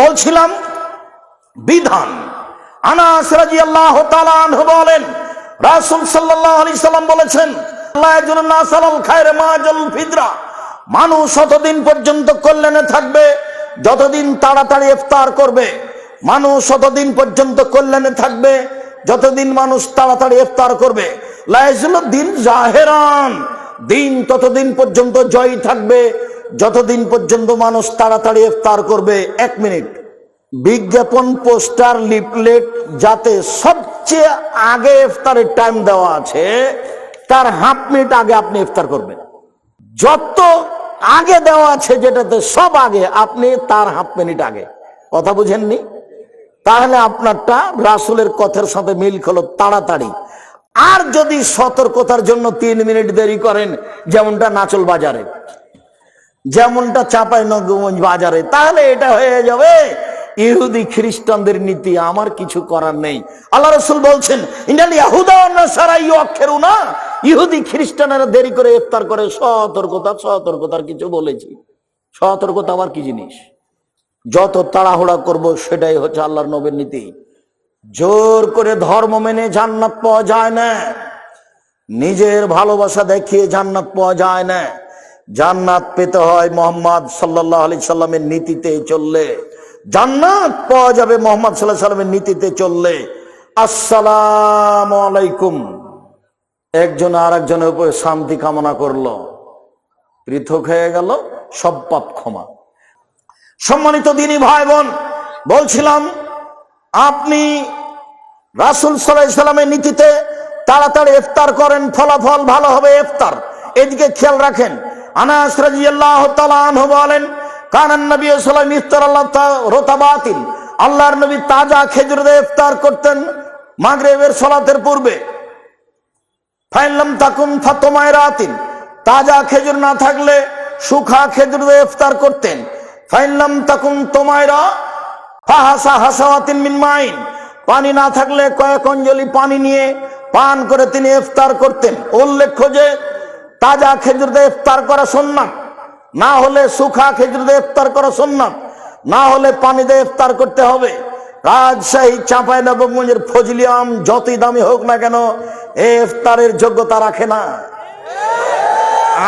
বলছিলাম, বিধান। আনাস তাআলা আনহু বলেন, রাসূল সাল্লাল্লাহু আলাইহি সাল্লাম বলেছেন, আল্লাহ মানুষ ততদিন পর্যন্ত কল্যাণে থাকবে, যতদিন তাড়াতাড়ি ইফতার করবে, মানুষ ততদিন পর্যন্ত কল্যাণে থাকবে, যতদিন মানুষ তাড়াতাড়ি ইফতার করবে লাইজুল দিন জাহেরান। দিন ততদিন পর্যন্ত জয় থাকবে যতদিন পর্যন্ত মানুষ তাড়াতাড়ি ইফতার করবে, এক মিনিট। বিজ্ঞাপন, পোস্টার, লিফলেট, যাতে সবচেয়ে আগে ইফতারের টাইম দেওয়া আছে, তার হাফ মিনিট আগে আপনি ইফতার করবেন। যত আগে দেওয়া আছে, যেটাতে সব আগে, আপনি তার হাফ মিনিট আগে। কথা বুঝেননি? তাহলে আপনারটা রাসুলের কথার সাথে মিল খলো তাড়াতাড়ি। আর যদি সতর্কতার জন্য তিন মিনিট দেরি করেন, যেমনটা নাচল বাজারে। যেমনটা চাপাই নগরগঞ্জ বাজারে, তাহলে এটা হয়ে যাবে। ইহুদি খ্রিস্টানদের নীতি আমার কিছু করার নেই। আল্লাহ রসুল বলছেন ইউ না ইহুদি খ্রিস্টানেরা দেরি করে ইফতার করে। সতর্কতা, সতর্কতার কিছু বলেছি। সতর্কতা আবার কি জিনিস? যত তাড়াহুড়া করব, সেটাই হচ্ছে আল্লাহর নবীর নীতি। জোর করে ধর্ম মেনে জান্নাত পাওয়া যায় না। নিজের ভালোবাসা দেখিয়ে জান্নাত পাওয়া যায় না। জান্নাত পেতে হয় মোহাম্মদ সাল্লাহ আলি সাল্লামের নীতিতে চললে। জান্নাত পাওয়া যাবে মোহাম্মদ সাল্লাহ সাল্লামের নীতিতে চললে। আসসালাম আলাইকুম। একজন আর একজনের উপরে শান্তি কামনা করল। পৃথক হয়ে গেল, সব পাপ ক্ষমা। সম্মানিত দিনী ভাই বোন বলছিলাম, আপনি রাসুল সাল্লামের নীতিতে তাড়াতাড়ি ইফতার করেন, ফলাফল ভালো হবে ইফতার। এদিকে খেয়াল রাখেন আনাস রাদিয়াল্লাহু তাআলা আনহু বলেন কানান নবী আল্লাহর নবী তাজা খেজুর দিয়ে ইফতার করতেন মাগরিবের সালাতের পূর্বে। তাজা খেজুর না থাকলে সুখা খেজুর দিয়ে ইফতার করতেন। ফাইনলাম তাকুন তোমায়রা ফাহাসা হাসাওয়াতিন মিন মাইন। পানি না থাকলে কয়েক অঞ্জলি পানি নিয়ে পান করে তিনি ইফতার করতেন। উল্লেখ্য যে তাজা খেজুর দিয়ে ইফতার করা সুন্নাত না হলে সুখা খেজুর দিয়ে ইফতার করা সুন্নাত না হলে পানি দিয়ে ইফতার করতে হবে। রাজশাহী চাঁপাই নবগঞ্জের ফজলি আম যতই দামি হোক না কেন ইফতারের যোগ্যতা রাখে না।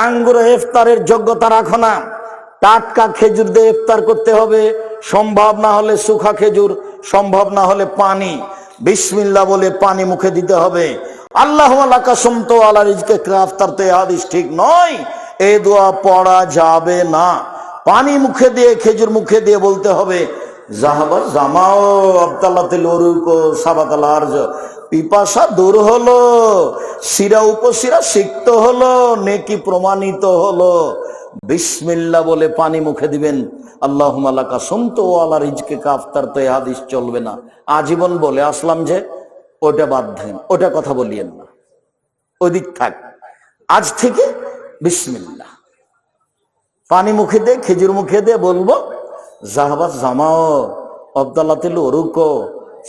আঙ্গুর ইফতারের যোগ্যতা রাখো না। টাটকা খেজুর দিয়ে ইফতার করতে হবে। সম্ভব না হলে সুখা খেজুর, সম্ভব না হলে পানি। বিসমিল্লা বলে পানি মুখে দিতে হবে। আল্লাহ কাসম তো আল্লাহ রিজকে ক্রাফতার তো ঠিক নয়। এই দোয়া পড়া যাবে না। পানি মুখে দিয়ে, খেজুর মুখে দিয়ে বলতে হবে জাহাবার জামাও আবদাল্লাহ লরুকো সাবাতাল আরজ। পিপাসা দূর হলো, শিরা উপশিরা সিক্ত হলো, নেকি প্রমাণিত হলো। বিসমিল্লা বলে পানি মুখে দিবেন, আল্লাহ আল্লাহ সন্ত ও আল্লাহ রিজকে কাফতার তো এ হাদিস চলবে না। আজীবন বলে আসলাম যে ওটা বাদ দেন, ওটা কথা বলিয়েন না। ওদিক থাক। আজ থেকে বিসমিল্লা পানি মুখে দে, খেজুর মুখে দে, বলব, জাহাবাত জামাও আবদাল্লাতিল ওরুকো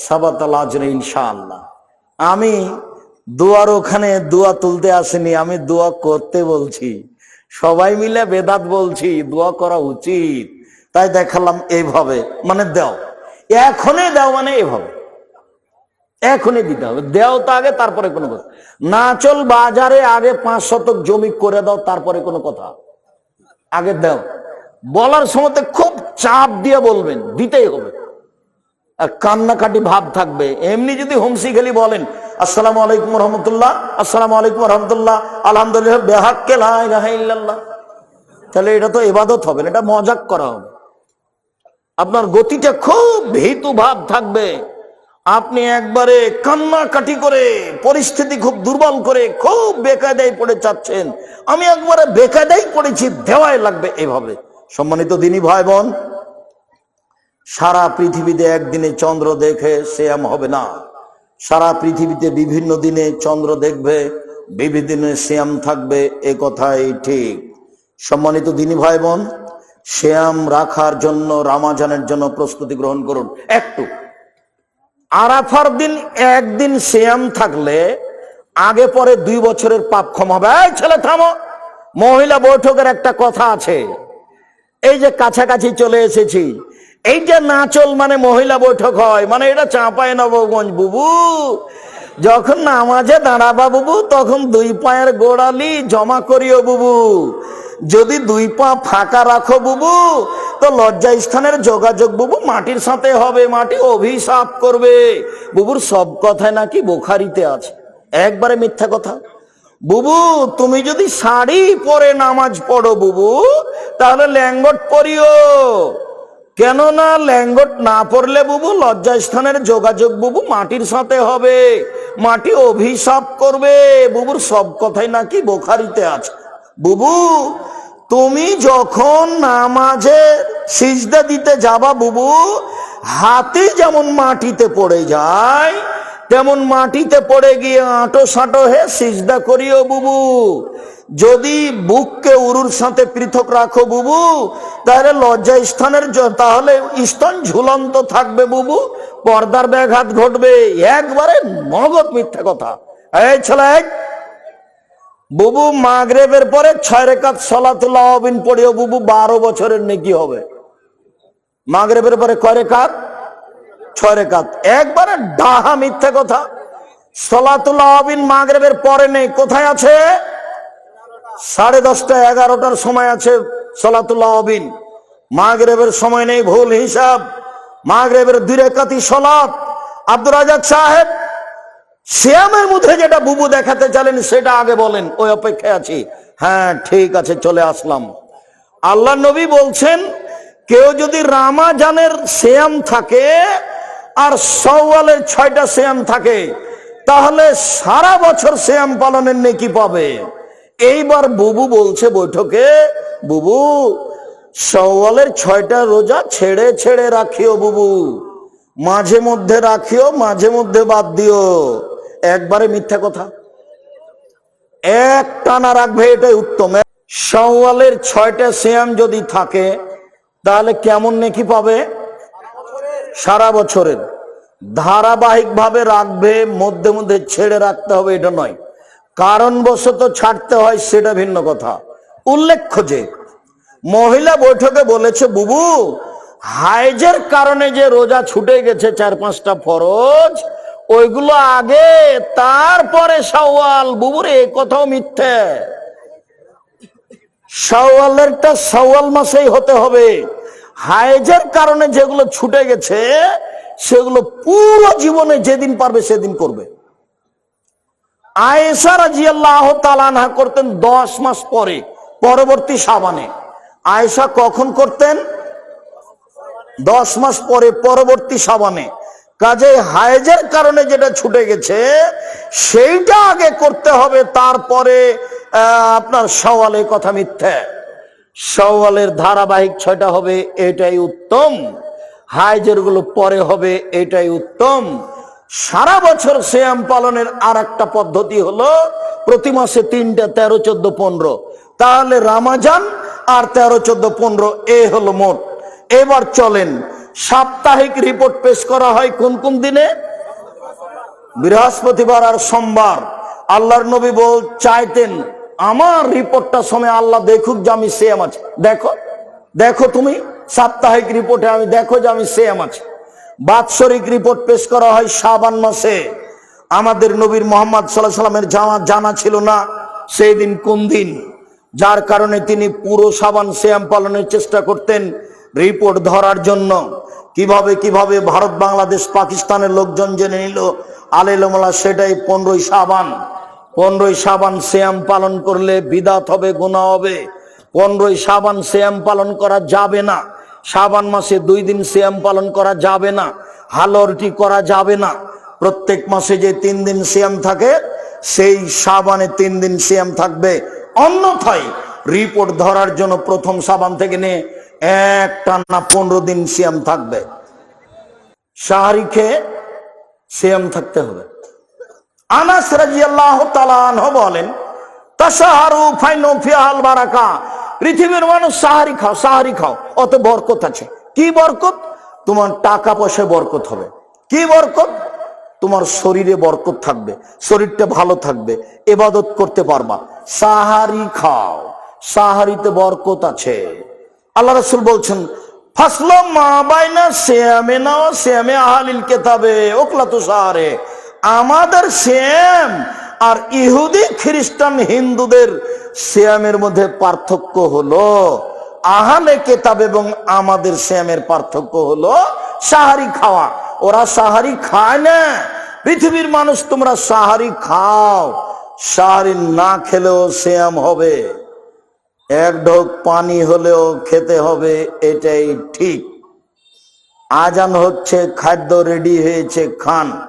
সাবাতাল ইনশাআল্লাহ। আমি দোয়ার ওখানে দোয়া তুলতে আসেনি, আমি দোয়া করতে বলছি। সবাই মিলে বেদাত বলছি, দোয়া করা উচিত। তাই দেখালাম এইভাবে মানে দেও। এখনই দেও মানে এভাবে এখনই দিতে হবে। দেও তো আগে, তারপরে কোনো কথা। নাচল বাজারে আগে পাঁচ শতক জমি করে দাও, তারপরে কোনো কথা। আগে দেও। বলার সময় খুব চাপ দিয়ে বলবেন, দিতেই হবে। আর কান্নাকাটি ভাব থাকবে। এমনি যদি হোমসি খেলি বলেন, আসসালামু আলাইকুম রহমতুল্লাহ, আসসালামু আলাইকুম রহমতুল্লাহ, আলহামদুলিল্লাহ, বেহাক্কে তাহলে এটা তো এবাদত হবে না, এটা মজাক করা হবে। আপনার গতিটা খুব ভীতু ভাব থাকবে। আপনি একবারে কান্নাকাটি করে, পরিস্থিতি খুব দুর্বল করে, খুব বেকায়দায় পড়ে চাচ্ছেন আমি একবারে বেকায়দায় পড়েছি দেওয়াই লাগবে এভাবে। সম্মানিত দিনী ভাই বোন সারা পৃথিবীতে একদিনে চন্দ্র দেখে শ্যাম হবে না। সারা পৃথিবীতে বিভিন্ন দিনে চন্দ্র দেখবে, বিভিন্ন দিনে শ্যাম থাকবে, এ কথাই ঠিক। সম্মানিত দিনী ভাই বোন শ্যাম রাখার জন্য, রামাজানের জন্য প্রস্তুতি গ্রহণ করুন। একটু। আরাফার দিন একদিন শ্যাম থাকলে, আগে পরে দুই বছরের পাপ ক্ষমা হবে। এই ছেলে, থামো। মহিলা বৈঠকের একটা কথা আছে। এই যে কাছাকাছি চলে এসেছি, এই যে নাচল মানে মহিলা বৈঠক হয় মানে এটা চাঁপায় নবগঞ্জ বুবু। যখন নামাজে দাঁড়াবা বুবু, তখন দুই পায়ের গোড়ালি জমা করিও বুবু। যদি দুই পা ফাঁকা রাখো বুবু, তো লজ্জা স্থানের যোগাযোগ বুবু মাটির সাথে হবে, মাটি অভিশাপ করবে। বুবুর সব কথায় নাকি বোখারিতে আছে। একবারে মিথ্যা কথা। বুবু, তুমি যদি শাড়ি পরে নামাজ পড়ো বুবু, তাহলে ল্যাঙ্গট পরিও। কেননা ল্যাঙ্গট না পড়লে বুবু লজ্জাস্থানের যোগাযোগ বুবু মাটির সাথে হবে। মাটি অভিশাপ করবে। বুবুর সব কথাই নাকি বোখারিতে আছে। বুবু, তুমি যখন নামাজে সিজদা দিতে যাবা বুবু, হাতি যেমন মাটিতে পড়ে যায়, তেমন মাটিতে পড়ে গিয়ে আঁটো সাঁটো হে সিজদা করিও বুবু। যদি বুককে উরুর সাথে পৃথক রাখো বুবু, তাহলে লজ্জা স্থানের তাহলে স্তন ঝুলন্ত থাকবে বুবু, পর্দার ব্যাঘাত ঘটবে। একবারে নগদ মিথ্যা কথা। এই ছেলে, বুবু মাগরেবের পরে ছয় রেখাত সলাতুল্লাহ পড়িও বুবু, বারো বছরের নেকি হবে। মাগরেবের পরে কয় রেখাত? ছয় রেখাত। একবারে ডাহা মিথ্যা কথা। সলাতুল্লাহ মাগরেবের পরে নেই। কোথায় আছে? সাড়ে দশটা, এগারোটার সময় আছে সলাতুল্লাহ অবিন। মাগরেবের সময় নেই, ভুল হিসাব। মাগরেবের দুই রেখাতি সলাত আব্দুর রাজাক সাহেব শ্যামের মধ্যে যেটা বুবু দেখাতে চালেন, সেটা আগে বলেন, ওই অপেক্ষায় আছি। হ্যাঁ ঠিক আছে, চলে আসলাম। আল্লাহ নবী বলছেন, কেউ যদি রামাজানের শ্যাম থাকে, আর সওয়ালের ছয়টা শ্যাম থাকে, তাহলে সারা বছর শ্যাম পালনের নেকি পাবে। এইবার বুবু বলছে বৈঠকে, বুবু, সওয়ালের ছয়টা রোজা ছেড়ে ছেড়ে রাখিও বুবু। মাঝে মধ্যে রাখিও, মাঝে মধ্যে বাদ দিও। একবারে মিথ্যা কথা। এক টানা রাখবে এটাই উত্তম। সওয়ালের ছয়টা শ্যাম যদি থাকে, তাহলে কেমন নেকি পাবে? সারা বছরের। ধারাবাহিক ভাবে রাখবে, মধ্যে মধ্যে ছেড়ে রাখতে হবে, এটা নয়। কারণবশত ছাড়তে হয় সেটা ভিন্ন কথা। উল্লেখ্য যে, মহিলা বৈঠকে বলেছে, বুবু, হাইজের কারণে যে রোজা ছুটে গেছে চার পাঁচটা ফরজ, ওইগুলো আগে, তারপরে সওয়াল বুবুর কথাও মিথ্যে। সওয়ালেরটা সওয়াল মাসেই হতে হবে। হাইজের কারণে যেগুলো ছুটে গেছে, সেগুলো পুরো জীবনে যেদিন পারবে সেদিন করবে। আয়েশা রাজিয়াল্লাহ তালানহা করতেন দশ মাস পরে, পরবর্তী সাবানে আয়েশা কখন করতেন? দশ মাস পরে, পরবর্তী সাবানে কাজে হায়েজের কারণে যেটা ছুটে গেছে, সেইটা আগে করতে হবে, তারপরে আপনার সওয়ালে কথা মিথ্যে। সওয়ালের ধারাবাহিক ছয়টা হবে, এটাই উত্তম। হাইজেরগুলো পরে হবে, এটাই উত্তম। সারা বছর শ্যাম পালনের আর একটা পদ্ধতি হলো প্রতি মাসে তিনটা, তেরো, চোদ্দ, পনেরো। তাহলে রামাজান আর তেরো, চোদ্দ, পনেরো, এ হলো মোট। এবার চলেন, সাপ্তাহিক রিপোর্ট পেশ করা হয় কোন কোন দিনে? বৃহস্পতিবার আর সোমবার। আল্লাহর নবী বল, চাইতেন, আমার রিপোর্টটা সময় আল্লাহ দেখুক যে আমি সেম আছি। দেখো দেখো তুমি, সাপ্তাহিক রিপোর্টে আমি দেখো যে আমি সেম আছি। বাৎসরিক রিপোর্ট পেশ করা হয় শাবান মাসে। আমাদের নবীর মোহাম্মদ সাল্লাহ সাল্লামের জামা জানা ছিল না, সেই দিন কোন দিন? যার কারণে তিনি পুরো সাবান শ্যাম পালনের চেষ্টা করতেন রিপোর্ট ধরার জন্য। কীভাবে কীভাবে ভারত, বাংলাদেশ, পাকিস্তানের লোকজন জেনে নিল আলেলমলা সেটাই পনেরোই সাবান পনেরোই সাবান শ্যাম পালন করলে বিদাত হবে গুণা হবে। পনেরোই সাবান শ্যাম পালন করা যাবে না। সাবান মাসে দুই দিন শ্যাম পালন করা যাবে না, হালরটি করা যাবে না। প্রত্যেক মাসে যে তিন দিন শ্যাম থাকে, সেই সাবানে তিন দিন শ্যাম থাকবে। অন্যথায় রিপোর্ট ধরার জন্য প্রথম সাবান থেকে নিয়ে এক টানা পনেরো দিন শ্যাম থাকবে। সাহারি খেয়ে শ্যাম থাকতে হবে। আনাস রাজিয়াল্লাহ বলেন তাসাহারু ফাইনো ফিয়াল বারাকা। পৃথিবীর মানুষ সাহারি খাও সাহারি খাও, অত বরকত আছে। কি বরকত? তোমার টাকা পয়সায় বরকত হবে। কি বরকত? তোমার শরীরে বরকত থাকবে, শরীরটা ভালো থাকবে, এবাদত করতে পারবা। সাহারি খাও, সাহারিতে বরকত আছে। আল্লাহ রসুল বলছেন আমাদের শ্যাম আর ইহুদি, খ্রিস্টান, হিন্দুদের শ্যামের মধ্যে পার্থক্য হলো, আহালে কেতাব এবং আমাদের শ্যামের পার্থক্য হলো সাহারি খাওয়া। ওরা সাহারি খায় না। পৃথিবীর মানুষ, তোমরা সাহারি খাও। সাহারি না খেলেও শ্যাম হবে। এক ঢোক পানি হলেও খেতে হবে, এটাই ঠিক। আজান হচ্ছে, খাদ্য রেডি হয়েছে, খান।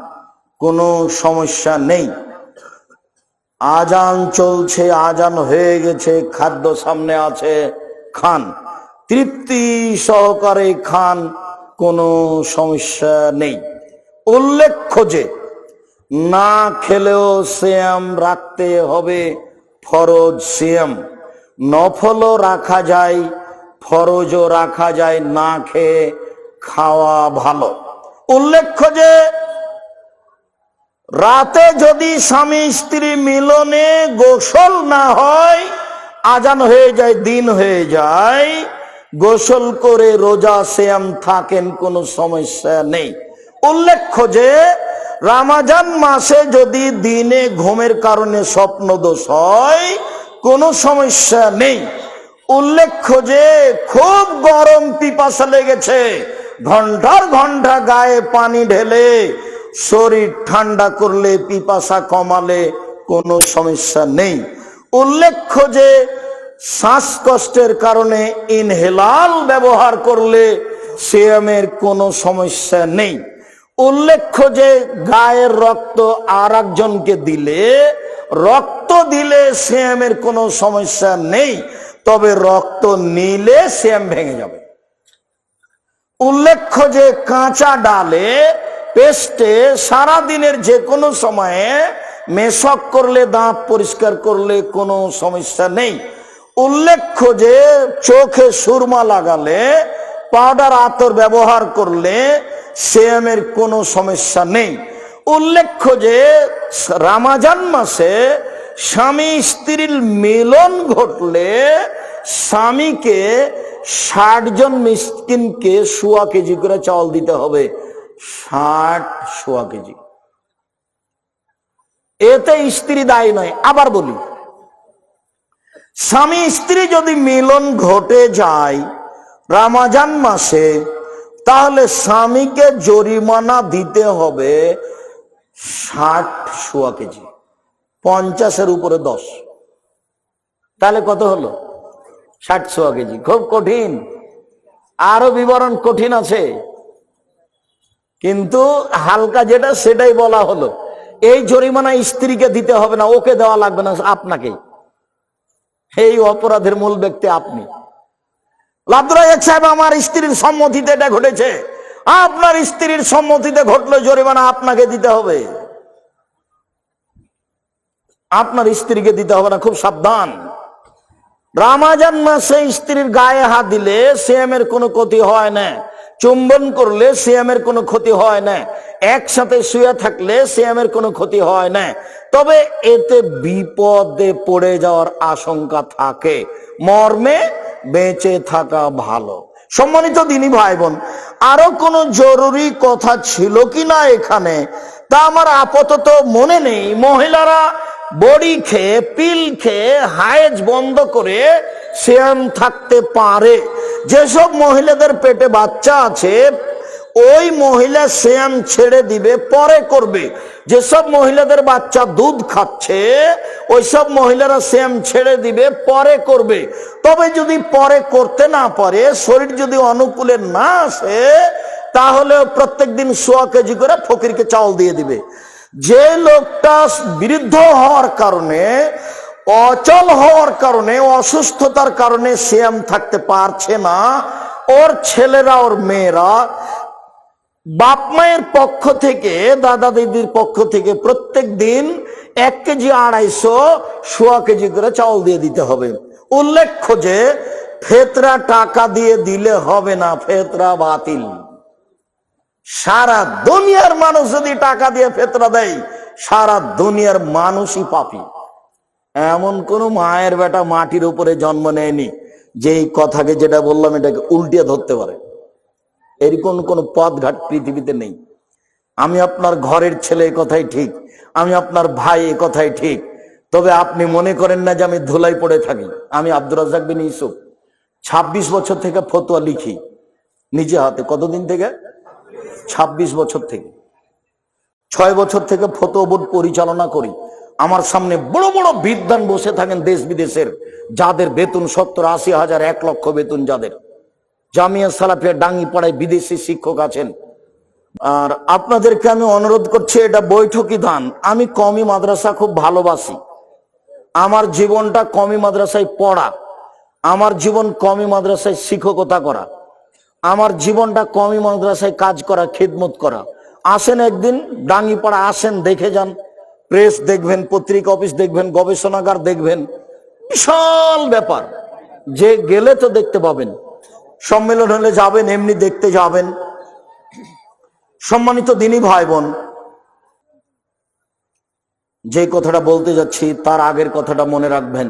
কোনো সমস্যা নেই। আজান চলছে, আজান হয়ে গেছে, খাদ্য সামনে আছে, খান। তৃপ্তি সহকারে খান, কোনো সমস্যা নেই। উল্লেখ্য যে, না খেলেও শ্যাম রাখতে হবে, ফরজ শ্যাম নফলও রাখা যায়, ফরজও রাখা যায়, না খেয়ে খাওয়া ভালো। উল্লেখ্য যে রাতে যদি স্বামী স্ত্রী মিলনে গোসল না হয়, আজান হয়ে যায়, দিন হয়ে যায়, গোসল করে রোজা শ্যাম থাকেন কোনো সমস্যা নেই। উল্লেখ্য যে, রামাজান মাসে যদি দিনে ঘুমের কারণে স্বপ্ন দোষ হয়, কোনো সমস্যা নেই। উল্লেখ্য যে, খুব গরম পিপাসা লেগেছে, ঘণ্টার ঘণ্টা গায়ে পানি ঢেলে শরীর ঠান্ডা করলে, পিপাসা কমালে কোনো সমস্যা নেই। উল্লেখ্য যে, শ্বাসকষ্টের কারণে ইনহেলাল ব্যবহার করলে সিএমের কোনো সমস্যা নেই। উল্লেখ্য যে, গায়ের রক্ত আর একজনকে দিলে, রক্ত দিলে সিএমের কোনো সমস্যা নেই, তবে রক্ত নিলে সিএম ভেঙে যাবে। উল্লেখ্য যে, কাঁচা ডালে পেস্টে সারা দিনের যে কোনো সময়ে মেশক করলে, দাঁত পরিষ্কার করলে কোনো সমস্যা নেই। উল্লেখ্য যে চোখে সুরমা লাগালে, পাউডার আতর ব্যবহার করলে সেমের কোনো সমস্যা নেই। উল্লেখ্য যে রামাজান মাসে স্বামী স্ত্রীর মিলন ঘটলে স্বামীকে ষাট জন মিসকিনকে সোয়া কেজি করে চাউল দিতে হবে। ষাট সোয়া কেজি। এতে স্ত্রী দায়ী নয়, আবার বলি। স্বামী স্ত্রী যদি মিলন ঘটে যায় রামাজান মাসে, তাহলে স্বামীকে জরিমানা দিতে হবে ষাট সোয়া কেজি, পঞ্চাশের উপরে দশ। তাহলে কত হলো? ষাট সোয়া কেজি। খুব কঠিন। আরও বিবরণ কঠিন আছে। কিন্তু হালকা যেটা, সেটাই বলা হলো। এই জরিমানা স্ত্রীকে দিতে হবে না, ওকে দেওয়া লাগবে না, আপনাকে। এই অপরাধের মূল ব্যক্তি আপনি। লাবদুরাইক সাহেব, আমার স্ত্রীর সম্মতিতে এটা ঘটেছে। আপনার স্ত্রীর সম্মতিতে ঘটলো জরিমানা, আপনাকে দিতে হবে। আপনার স্ত্রীকে দিতে হবে না, খুব সাবধান। রামাজান মাসে স্ত্রীর গায়ে হাত দিলে, সিএমের কোনো ক্ষতি হয় না। চুম্বন করলে সিএমের কোনো ক্ষতি হয় না। একসাথে শুয়ে থাকলে সিএমের কোনো ক্ষতি হয় না। তবে এতে বিপদে পড়ে যাওয়ার আশঙ্কা থাকে। মর্মে বেঁচে থাকা ভালো। সম্মানিত দিনী ভাই বোন আরও কোনো জরুরি কথা ছিল কি না এখানে? তা আমার আপাতত মনে নেই। মহিলারা বড়ি খেয়ে, পিল খেয়ে হায়েজ বন্ধ করে শ্যাম থাকতে পারে। যেসব মহিলাদের পেটে বাচ্চা আছে, ওই মহিলা শ্যাম ছেড়ে দিবে, পরে করবে। যেসব মহিলাদের বাচ্চা দুধ খাচ্ছে, ওইসব মহিলারা শ্যাম ছেড়ে দিবে, পরে করবে। তবে যদি পরে করতে না পারে, শরীর যদি অনুকূলে না আসে, তাহলে প্রত্যেক দিন সোয়া কেজি করে ফকিরকে চাউল দিয়ে দিবে। যে লোকটা বিরুদ্ধ হওয়ার কারণে অচল হওয়ার কারণে, অসুস্থতার কারণে শ্যাম থাকতে পারছে না। ওর ছেলেরা, ওর মেয়েরা, বাপ মায়ের পক্ষ থেকে, দাদা দিদির পক্ষ থেকে প্রত্যেক দিন এক কেজি আড়াইশো সোয়া কেজি করে চাউল দিয়ে দিতে হবে। উল্লেখ্য যে, ফেতরা টাকা দিয়ে দিলে হবে না, ফেতরা বাতিল। সারা দুনিয়ার মানুষ যদি টাকা দিয়ে ফেতরা দেয়, সারা দুনিয়ার মানুষই পাপি। এমন কোন মায়ের বেটা মাটির উপরে জন্ম নেয়নি যে কথাকে যেটা বললাম এটাকে উল্টিয়ে ধরতে পারে। এরকম কোন পথঘাট পৃথিবীতে নেই। আমি আপনার ঘরের ছেলে কথাই ঠিক, আমি আপনার ভাই এ কথাই ঠিক। তবে আপনি মনে করেন না যে আমি ধুলাই পড়ে থাকি। আমি আব্দুর রাজাক বিন ইউসুফ। ছাব্বিশ বছর থেকে ফতোয়া লিখি, নিজে হাতে। কতদিন থেকে? ছাব্বিশ বছর থেকে। ছয় বছর থেকে ফতোয়া বোর্ড পরিচালনা করি। আমার সামনে বড় বড় বিদ্যান বসে থাকেন দেশ বিদেশের, যাদের বেতন সত্তর, আশি হাজার, এক লক্ষ বেতন যাদের। জামিয়া সালাফিয়া ডাঙ্গি পাড়ায় বিদেশি শিক্ষক আছেন। আর আপনাদেরকে আমি অনুরোধ করছি, এটা বৈঠকি দান আমি কমি মাদ্রাসা খুব ভালোবাসি। আমার জীবনটা কমি মাদ্রাসায় পড়া। আমার জীবন কমি মাদ্রাসায় শিক্ষকতা করা। আমার জীবনটা কমি মাদ্রাসায় কাজ করা, খেদমত করা। আসেন একদিন, ডাঙ্গিপাড়া আসেন, দেখে যান। প্রেস দেখবেন, পত্রিকা অফিস দেখবেন, গবেষণাগার দেখবেন, বিশাল ব্যাপার। যে গেলে তো দেখতে পাবেন। সম্মেলন হলে যাবেন, এমনি দেখতে যাবেন। সম্মানিত দিনী ভাই বোন যে কথাটা বলতে যাচ্ছি, তার আগের কথাটা মনে রাখবেন।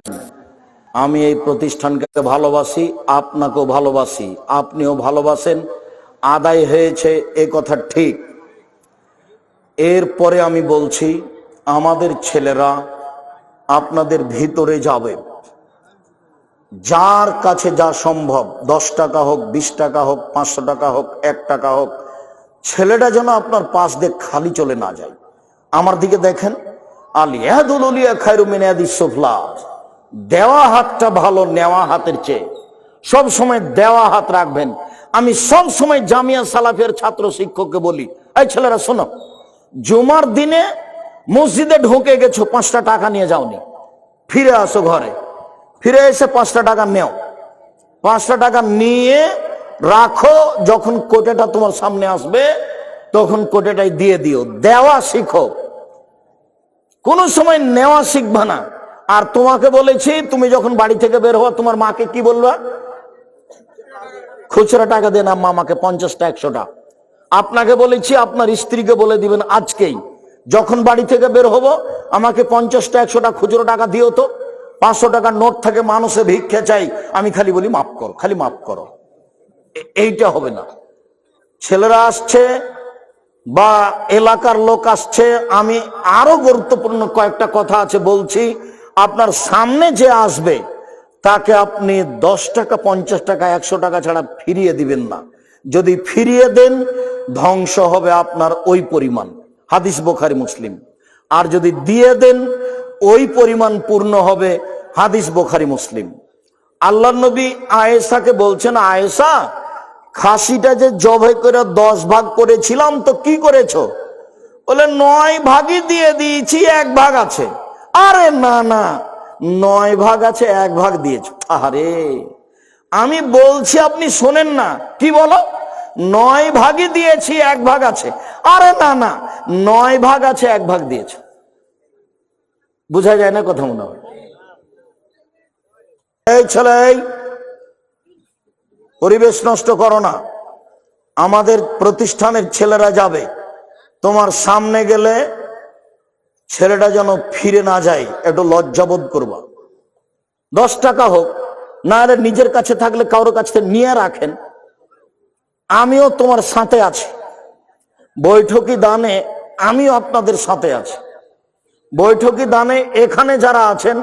আমি এই প্রতিষ্ঠানকে ভালোবাসি, আপনাকেও ভালোবাসি, আপনিও ভালোবাসেন, আদায় হয়েছে এ কথা ঠিক। এরপরে আমি বলছি আমাদের ছেলেরা আপনাদের ভিতরে যাবে। যার কাছে যা সম্ভব, দশ টাকা হোক, বিশ টাকা হোক, পাঁচশো টাকা হোক, এক টাকা হোক, ছেলেটা যেন আপনার পাশ দিয়ে খালি চলে না যায়। আমার দিকে দেখেন আলিয়াদুলিয়া খায়রুমিনাদি সোফলা। দেওয়া হাতটা ভালো, নেওয়া হাতের চেয়ে। সব সময় দেওয়া হাত রাখবেন। আমি সব সময় জামিয়া সালাফের ছাত্র শিক্ষককে বলি, এই ছেলেরা, শোনো, জুমার দিনে মসজিদে ঢুকে গেছো, পাঁচটা টাকা নিয়ে যাওনি। ফিরে আসো ঘরে। ফিরে এসে পাঁচটা টাকা নেও। পাঁচটা টাকা নিয়ে রাখো, যখন কোটেটা তোমার সামনে আসবে, তখন কোটেটাই দিয়ে দিও। দেওয়া শিখো। কোন সময় নেওয়া শিখবা না। আর তোমাকে বলেছি, তুমি যখন বাড়ি থেকে বের হওয়া, তোমার মাকে কি বলবা? খুচরা টাকা দেন আমাকে পঞ্চাশটা, একশোটা। আপনাকে বলেছি, আপনার স্ত্রীকে বলে দিবেন আজকেই। যখন বাড়ি থেকে বের হব, আমাকে পঞ্চাশটা, একশোটা খুচরো টাকা দিও তো। পাঁচশো টাকার নোট থাকে, মানুষে ভিক্ষা চাই। আমি খালি বলি, মাফ করো, খালি মাফ করো। এইটা হবে না। ছেলেরা আসছে বা এলাকার লোক আসছে, আমি আরও গুরুত্বপূর্ণ কয়েকটা কথা আছে বলছি। আপনার সামনে যে আসবে, তাকে আপনি দশ টাকা, পঞ্চাশ টাকা, একশো টাকা ছাড়া ফিরিয়ে দিবেন না। যদি ফিরিয়ে দেন, ধ্বংস হবে আপনার ওই পরিমাণ। হাদিস বোখারি মুসলিম। আর যদি দিয়ে দেন, ওই পরিমাণ পূর্ণ হবে হাদিস বোখারি মুসলিম। আল্লাহ নবী আয়েশাকে বলছেন, আয়েশা, খাসিটা যে জবে করে দশ ভাগ করেছিলাম তো কি করেছ? বলে, নয় ভাগই দিয়ে দিয়েছি, এক ভাগ আছে। আরে না না, নয় ভাগ আছে, এক ভাগ দিয়েছ। আরে আমি বলছি, আপনি শোনেন না। কি বলো? নয় ভাগই দিয়েছি, এক ভাগ আছে। আরে না না, নয় ভাগ আছে, এক ভাগ দিয়েছে। বোঝা যায় না কথা মনে এই ছেলে পরিবেশ নষ্ট করো না। আমাদের প্রতিষ্ঠানের ছেলেরা যাবে। তোমার সামনে গেলে ছেলেটা যেন ফিরে না যায়, একটু লজ্জাবোধ করবা। দশ টাকা হোক, না নিজের কাছে থাকলে কারোর কাছে নিয়ে রাখেন। আমিও তোমার সাথে আছি। বৈঠকি দানে আমিও আপনাদের সাথে আছি। বৈঠকি দানে এখানে যারা আছেন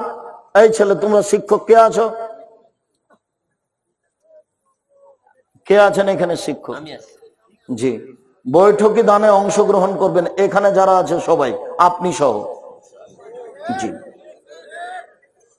এই ছেলে তোমরা শিক্ষক কে আছো? কে আছেন এখানে শিক্ষক? জি। বৈঠকি দানে অংশগ্রহণ করবেন। এখানে যারা আছে সবাই আপনি সহ। জি।